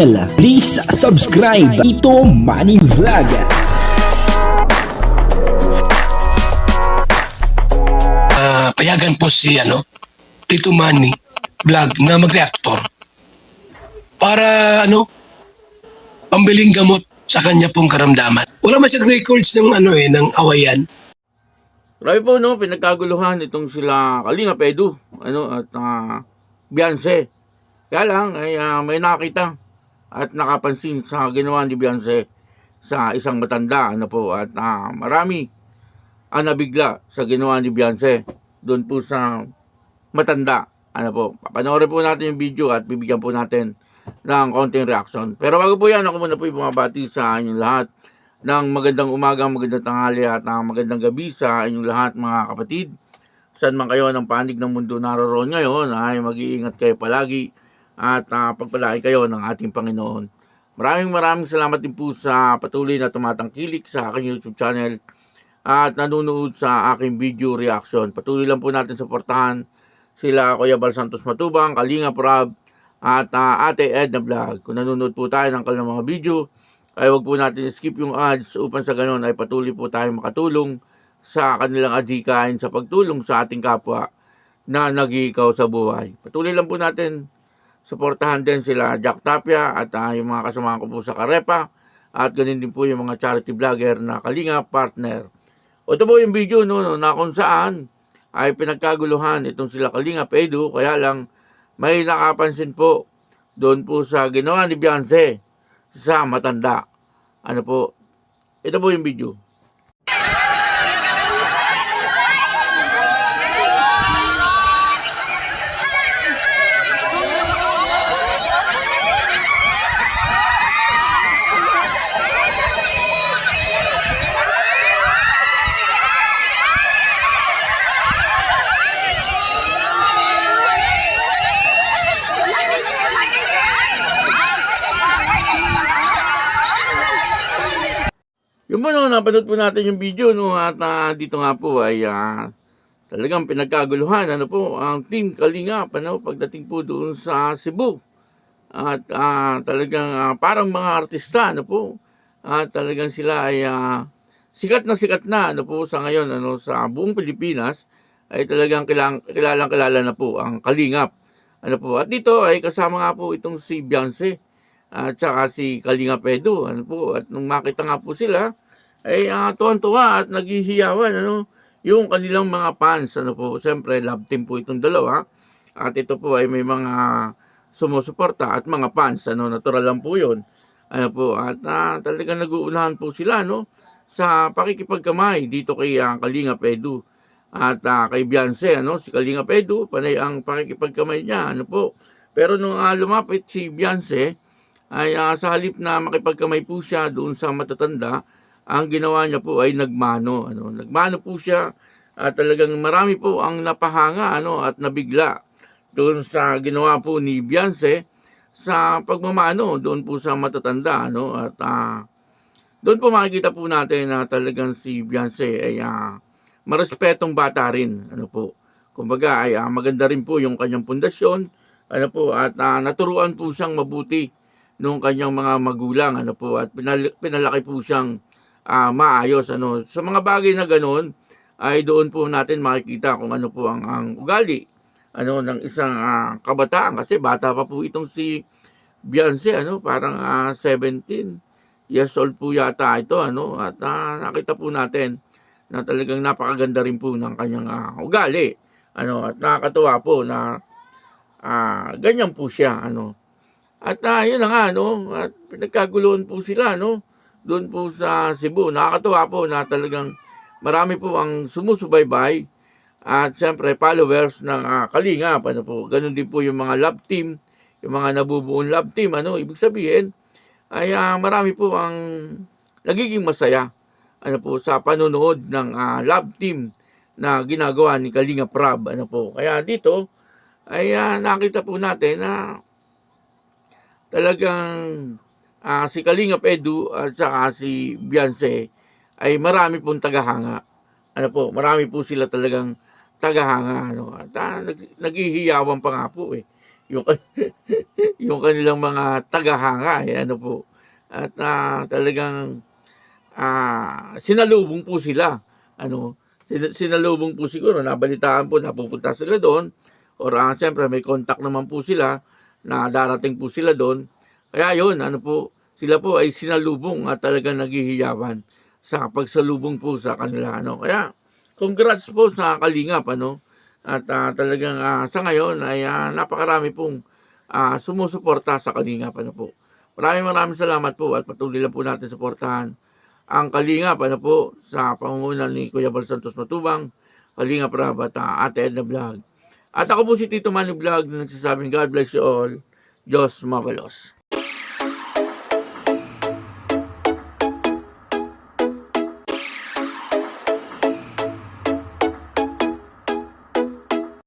Please subscribe Ito Money Vlog. Ah, payagan po si ano, Tito Manny vlog na mag-reactor para ano, pambiling gamot sa kanya pong karamdaman. Wala man siyang records ng ano eh, ng awayan. Grabe po, no, pinagkaguluhan itong sila Kalinga Pedu, ano, at uh, Beyonce. Kaya lang, ay ah, may nakita at nakapansin sa ginawa ni Beyonce sa isang matanda, ano po, at ah, marami ang nabigla sa ginawa ni Beyonce doon po sa matanda. Ano po, papanoorin po natin yung video at bibigyan po natin ng konting reaction. Pero bago po yan, ako muna po bumabati sa inyong lahat ng magandang umaga, magandang tanghali at ng magandang gabi sa inyong lahat mga kapatid. Saan man kayo ng panig ng mundo naroon ngayon ay mag-iingat kayo palagi at uh, pagpalain kayo ng ating Panginoon. Maraming maraming salamat din po sa patuloy na tumatangkilik sa aking YouTube channel at nanonood sa aking video reaction. Patuloy lang po natin suportahan sila Kuya Bal Santos Matubang, Kalinga Prab at uh, Ate Edna Vlog. Kung nanonood po tayo ng kanilang mga video, ay wag po natin skip yung ads upang sa ganun ay patuloy po tayong makatulong sa kanilang adhikain sa pagtulong sa ating kapwa na nag-iikaw sa buhay. Patuloy lang po natin suportahan din sila Jack Tapia at uh, yung mga kasama ko po sa Karepa at ganun din po yung mga charity vlogger na Kalinga partner. O ito po yung video no, no, na kung saan ay pinagkaguluhan itong sila Kalinga Pedu kaya lang may nakapansin po doon po sa ginawa ni Beyonce sa matanda. Ano po? Ito po yung video. Yung po, no, napanood po natin yung video, no, at ah, dito nga po ay ah, talagang pinagkaguluhan, ano po, ang team Kalingap, ano, pagdating po doon sa Cebu. At ah, talagang ah, parang mga artista, ano po, at talagang sila ay ah, sikat na sikat na, ano po, sa ngayon, ano, sa buong Pilipinas, ay talagang kilang, kilalang kilala na po ang Kalingap. Ano po, at dito ay kasama nga po itong si Beyonce at saka si Kalinga Pedo ano po at nung makita nga po sila ay uh, tuwan-tuwa at naghihiyawan ano? Yung kanilang mga fans ano po siyempre love team po itong dalawa. At ito po ay may mga sumusuporta at mga fans ano? Natural lang po yun. Ano po at uh, talagang nag-uunahan po sila no? Sa pakikipagkamay dito kay uh, Kalinga Pedo at uh, kay Beyonce ano? Si Kalinga Pedo panay ang pakikipagkamay niya ano po? Pero nung uh, lumapit si Beyonce ay uh, sa halip na makipagkamay po siya doon sa matatanda, ang ginawa niya po ay nagmano. Ano, nagmano po siya at talagang marami po ang napahanga ano, at nabigla doon sa ginawa po ni Beyonce sa pagmamano doon po sa matatanda. Ano, at uh, doon po makikita po natin na talagang si Beyonce ay uh, marespetong bata rin. Ano po. Kumbaga ay uh, maganda rin po yung kanyang pundasyon. Ano po, at uh, naturuan po siyang mabuti nung kanyang mga magulang ano po at pinal- pinalaki po siyang uh, maayos ano sa mga bagay na ganoon ay doon po natin makikita kung ano po ang, ang ugali ano ng isang uh, kabataan kasi bata pa po itong si Beyonce ano parang uh, 17 years old po yata ito ano at uh, nakita po natin na talagang napakaganda rin po ng kanyang uh, ugali ano at nakakatuwa po na uh, ganyan po siya ano at uh, yun na nga, no? At pinagkaguluhan po sila, no? Doon po sa Cebu. Nakakatuwa po na talagang marami po ang sumusubaybay at siyempre followers ng uh, Kalingap. Ano po, ganun din po yung mga love team, yung mga nabubuong love team. Ano, ibig sabihin, ay uh, marami po ang nagiging masaya ano po sa panonood ng uh, love team na ginagawa ni Kalinga Prab ano po kaya dito ay uh, nakita po natin na talagang uh, si Kalinga Edu at saka si Beyonce ay marami pong tagahanga. Ano po, marami po sila talagang tagahanga. Ano, at uh, nag, naghihiyawan pa nga po eh. yung yung kanilang mga tagahanga eh, ano po at ah, talagang ah, sinalubong po sila ano sin- sinalubong po siguro nabalitaan po napupunta sila doon or ah, siyempre may contact naman po sila na darating po sila doon kaya yun ano po sila po ay sinalubong at talagang naghihiyawan sa pagsalubong po sa kanila ano. Kaya congrats po sa Kalingap ano. At ah, talagang ah, sa ngayon ay ah, napakarami pong ah, sumusuporta sa Kalingap ano po. Maraming maraming salamat po at patuloy lang po natin suportahan ang Kalingap ano po sa pangunguna ni Kuya Bal Santos Matubang Kalingap Rab at ah, Ate Edna Vlog. At ako po si Tito Manny Vlog na nagsasabing God bless you all. Diyos mabalos